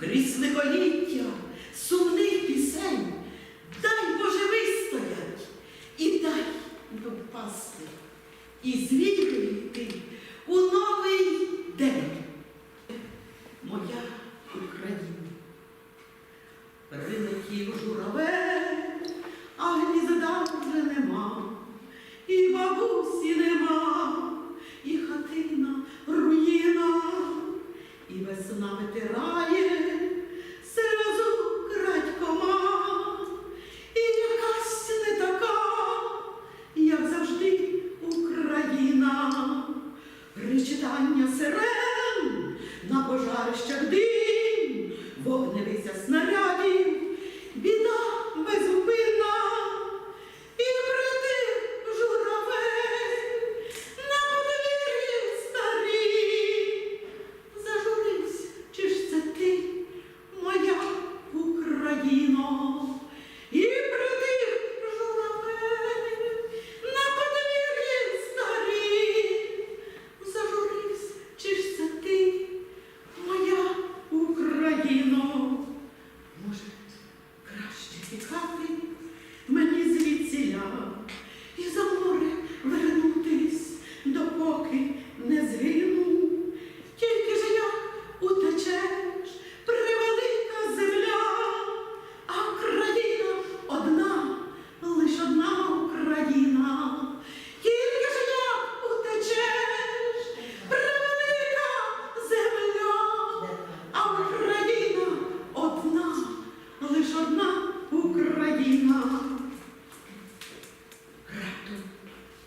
крізь лихоліття, сумних пісень, дай Боже вистоять. І дай не впасти, і з йти у новий день. Моя Україна. Прилетів журавель, При читання сирен на пожарищах дим.